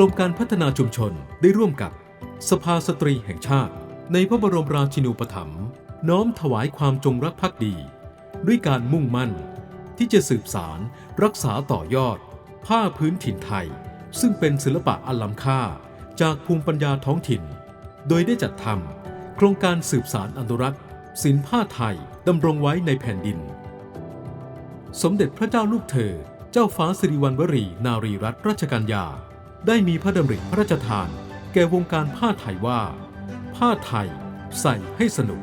รมการพัฒนาชุมชนได้ร่วมกับสภาสตรีแห่งชาติ ในพระบรมราชินูปถัมภ์น้อมถวายความจงรักภักดี ด้วยการมุ่งมั่น ที่จะสืบสารรักษาต่อยอด ผ้าพื้นถิ่นไทย ซึ่งเป็นศิลปะอันล้ำค่าจากภูมิปัญญาท้องถิ่น โดยได้จัดทำโครงการสืบสารอนุรักษ์ศิลปผ้าไทยดำรงไว้ในแผ่นดิน สมเด็จพระเจ้าลูกเธอ เจ้าฟ้าสิริวัณวรี นารีรัตนราชกัญญา ได้มีพระดำริพระราชทาน แก่วงการผ้าไทยว่า ผ้าไทยใส่ให้สนุก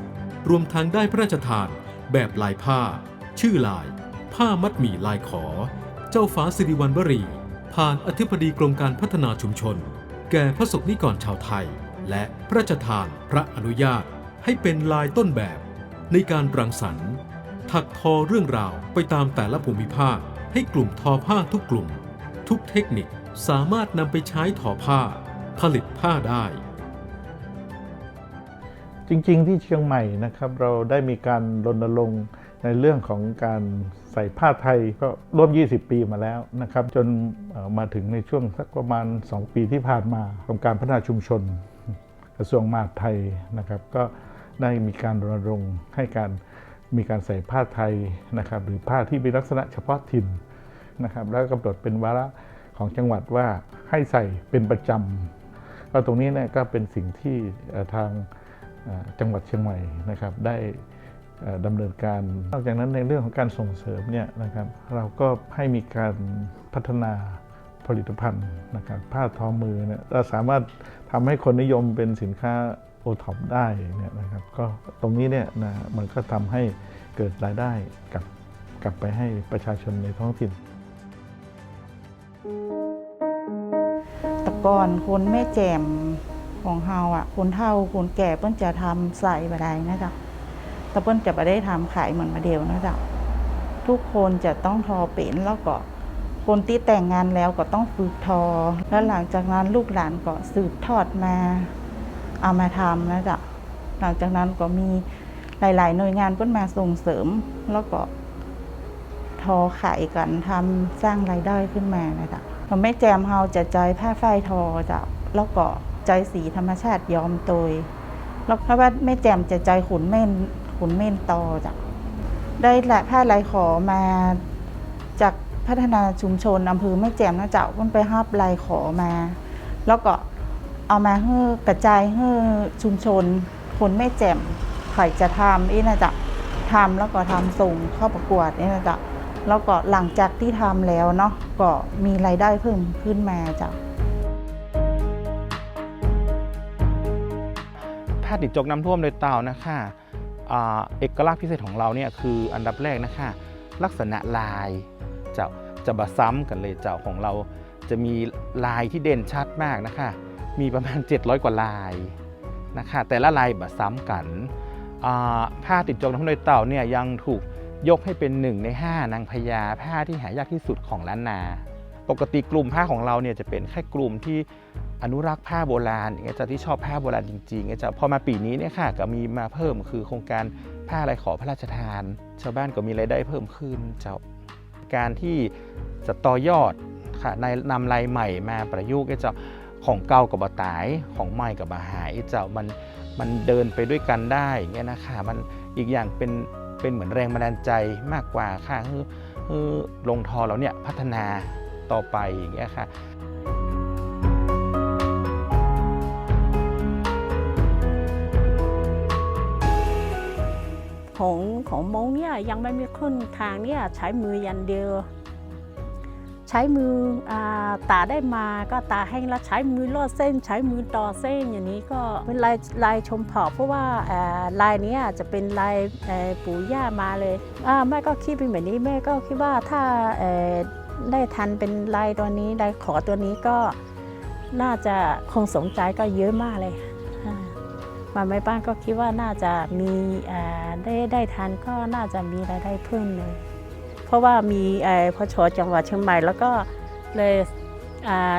รวมทั้งได้พระราชทาน แบบลายผ้า ชื่อลาย ผ้ามัดหมี่ลายขอ เจ้าฟ้าสิริวัณวรี ผ่านอธิบดีกรมการพัฒนาชุมชน แก่พระสกนิกรชาวไทย และพระราชทานพระอนุญาตให้เป็นลายต้นแบบ ในการรังสรรค์ถักทอเรื่องราวไปตามแต่ละภูมิภาคให้กลุ่มทอผ้าทุกกลุ่ม ทุกเทคนิค สามารถนำไปใช้ทอผ้า ผลิตผ้าได้ จริงๆ ที่เชียงใหม่นะครับ เราได้มีการรณรงค์ในเรื่องของการใส่ผ้าไทยก็ร่วม 20 ปีมาแล้วนะครับ จนมาถึงในช่วงสักประมาณ 2 ปีที่ผ่านมาของการพัฒนาชุมชน กระทรวงมหาดไทยนะครับ ก็ได้มีการรณรงค์ให้การมีการใส่ผ้าไทยนะครับ หรือผ้าที่มีลักษณะเฉพาะถิ่นนะครับ แล้วกำหนดเป็นวาระ ของจังหวัดว่าให้ใส่เป็นประจำก็ตรงนี้เนี่ยก็เป็นสิ่งที่ทางจังหวัดเชียงใหม่นะครับ ได้ดำเนินการนอกจากนั้นในเรื่องของการส่งเสริมเนี่ยนะครับเราก็ให้มีการพัฒนาผลิตภัณฑ์นะครับผ้าทอมือเนี่ยเราสามารถทำให้คนนิยมเป็นสินค้าโอท็อปได้เนี่ยนะครับก็ตรงนี้เนี่ยนะมันก็ทำให้เกิดรายได้กลับกลับไปให้ประชาชนในท้องถิ่น แต่ก่อนคนแม่แจ่มของเฮาอะ คนเฒ่าคนแก่เปิ้นจะทำใส่บะไดนะจ๊ะแต่เปิ้นจะไม่ได้ทำขายเหมือนมาเดียวนะจ๊ะทุกคนจะต้องทอเป็นแล้วก็คนที่แต่งงานแล้วก็ต้องฝึกทอ แล้วหลังจากนั้นลูกหลานก็สืบทอดมาเอามาทำนะจ๊ะหลังจากนั้นก็มีหลาย ๆ หน่วยงานเปิ้นมาส่งเสริมแล้วก็ ทอขายกันทำสร้างรายได้ขึ้นมานะจ๊ะพอแม่แจมเฮาจะใจผ้าฝ้ายทอจ้ะแล้วก็ใจสีธรรมชาติย้อมโดยแล้วเพราะว่าแม่แจมจะใจขุนเม่นขุนเม่นตอจ้ะได้ละผ้าลายขอมาจากพัฒนาชุมชนอำเภอแม่แจ่มนะจ๊ะมันไปฮับลายขอมา แล้วก็เอามาให้กระจายให้ชุมชน คนแม่แจ่มใครจะทำนี่นะจ๊ะทำแล้วก็ทำส่งเข้าประกวดนี่นะจ๊ะ แล้วก็หลังจากที่ทำแล้วเนาะก็มีรายได้เพิ่มขึ้นมาจ้ะผ้าติดจกน้ำท่วมโดยเต่านะคะอเอกลักษณ์พิเศษของเราเนี่ยคืออันดับแรกนะคะ ลักษณะลายจ้าจะบะซ้ำกันเลยเจ้าของเราจะมีลายที่เด่นชัดมากนะคะ มีประมาณ 700 กว่าลายนะคะ แต่ละลายบะซ้ำกันผ้าติดจกน้ำท่วมโดยเต่าเนี่ยยังถูก ยกให้เป็นหนึ่งใน 5 นางพญาผ้าที่หายากที่สุดของล้านนา ปกติกลุ่มผ้าของเราเนี่ยจะเป็นแค่กลุ่มที่อนุรักษ์ผ้าโบราณอย่างเงี้ยจะที่ชอบผ้าโบราณจริงๆอย่างเงี้ยจะพอมาปีนี้เนี่ยค่ะก็มีมาเพิ่มคือโครงการผ้าลายขอพระราชทาน ชาวบ้านก็มีรายได้เพิ่มขึ้นเจ้าการที่จะต่อยอดค่ะในนำลายใหม่มาประยุกต์เจ้าของเก่ากับบะตายของใหม่กับบะหายเจ้ามันมันเดินไปด้วยกันได้เงี้ยนะคะมันอีกอย่างเป็น เป็นเหมือนแรงบันดาลใจมากกว่าค่ะคือคือลงทอเราเนี่ยพัฒนาต่อไปอย่างเงี้ยค่ะของของมงเนี่ยยังไม่มีขึ้นทางเนี่ยใช้มือยันเดียว ใช้มืออตาได้มาก็ตาแห้งแล้วใช้มือลอดเส้น ใช้มือต่อเส้นอย่างนี้ก็เป็นลายลายชมเผ่าเพราะว่าลายนี้จะเป็นลายปู่ย่ามาเลยแม่ก็คิดเป็นแบบนี้แม่ก็คิดว่าถ้าได้ทันเป็นลายตัวนี้ลายขอตัวนี้ก็น่าจะคงสนใจก็เยอะมากเลยมาแม่บ้านก็คิดว่าน่าจะมีได้ได้ทานก็น่าจะมีรายได้เพิ่มเลย เพราะว่ามีเอ่อพชจังหวัดเชียงใหม่ แล้วก็เลย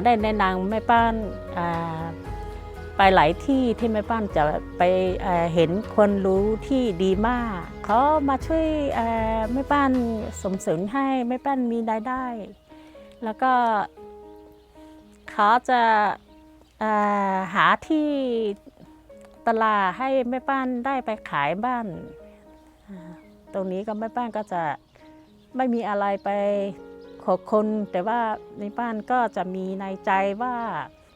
ได้แนะนำแม่บ้านไปหลายที่ที่แม่บ้านจะไปเห็นคนรู้ที่ดีมากเขามาช่วยแม่บ้านสมสริให้แม่บ้านมีรายได้ แล้วก็เขาจะหาที่ตลาดให้แม่บ้านได้ไปขายบ้าน ตรงนี้ก็แม่บ้านก็จะ ไม่มีอะไรไปขอคน แต่ว่าในบ้านก็จะมีในใจว่า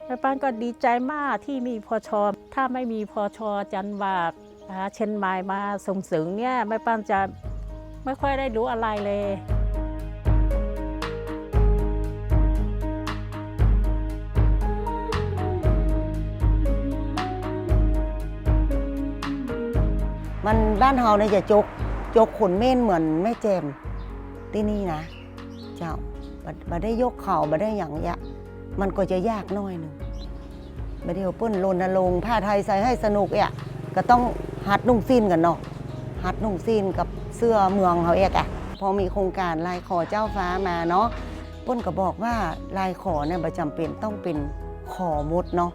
แม่บ้านก็ดีใจมากที่มีพอชอถ้าไม่มีพอชอจันวากอ่าเชนไมายมาส่งเสริมเนี่ยแม่บ้านจะไม่ค่อยได้รู้อะไรเลยมันบ้านเฮาเนี่ยจะจก จกขนเม่นเหมือนแม่แจม ที่นี่นะ เจ้าบดบดได้ยกเข่าบดได้อย่างเงี้ยมันก็จะยากน้อยหนึ่งบดเดียวเปิ้นรณรงค์ผ้าไทยใส่ให้สนุกเอะก็ต้องหัดนุ่งสิ้นกันเนาะหัดนุ่งสิ้นกับเสื้อเมืองเขาเอกอะพอมีโครงการลายขอเจ้าฟ้ามาเนาะปิ้นก็บอกว่าลายขอเนี่ยประจำเป็นต้องเป็นขอมดเนาะ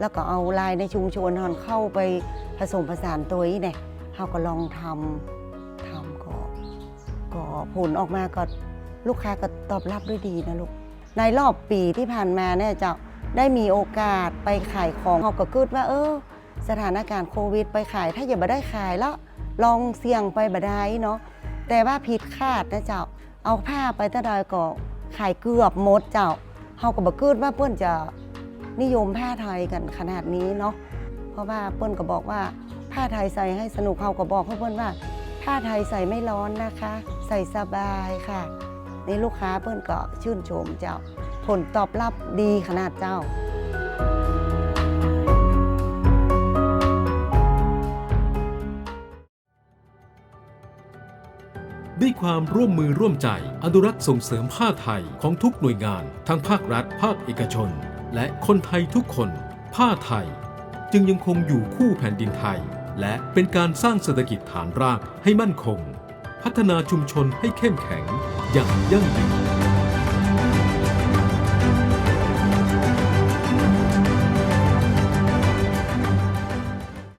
แล้วก็เอาลายในชุมชนเฮาเข้าไปผสมผสานตัวนี้เนี่ยเขาก็ลองทำทำก็ ก็ผลออกมาก็ลูกค้าก็ตอบรับด้วยดีนะลูก ในรอบปีที่ผ่านมาเนี่ยจะได้มีโอกาสไปขายของเขาก็คิดว่า เออ สถานการณ์โควิด ไปขายถ้าอย่ามาได้ขายแล้วลองเสี่ยงไปบได้เนาะแต่ว่าผิดคาดนะเจ้าเอาผ้าไปตะดอยก็ขายเกือบหมดเจ้าเขาก็บอกคิดว่าเพื่อนจะนิยมผ้าไทยกันขนาดนี้เนาะเพราะว่าเปิ้ลก็บอกว่าผ้าไทยใส่ให้สนุกเขาก็บอกเพื่อนว่า ผ้าไทยใส่ไม่ร้อนนะคะ ใส่สบายค่ะนี่ลูกค้าเปิ้ลก็ชื่นชมเจ้า ผลตอบรับดีขนาดเจ้า ด้วยความร่วมมือร่วมใจอนุรักษ์ส่งเสริมผ้าไทยของทุกหน่วยงาน ทั้งภาครัฐ ภาคเอกชน และคนไทยทุกคน ผ้าไทย จึงยังคงอยู่คู่แผ่นดินไทย และเป็นการสร้างเศรษฐกิจฐานรากให้มั่นคง พัฒนาชุมชนให้เข้มแข็งอย่างยั่งยืน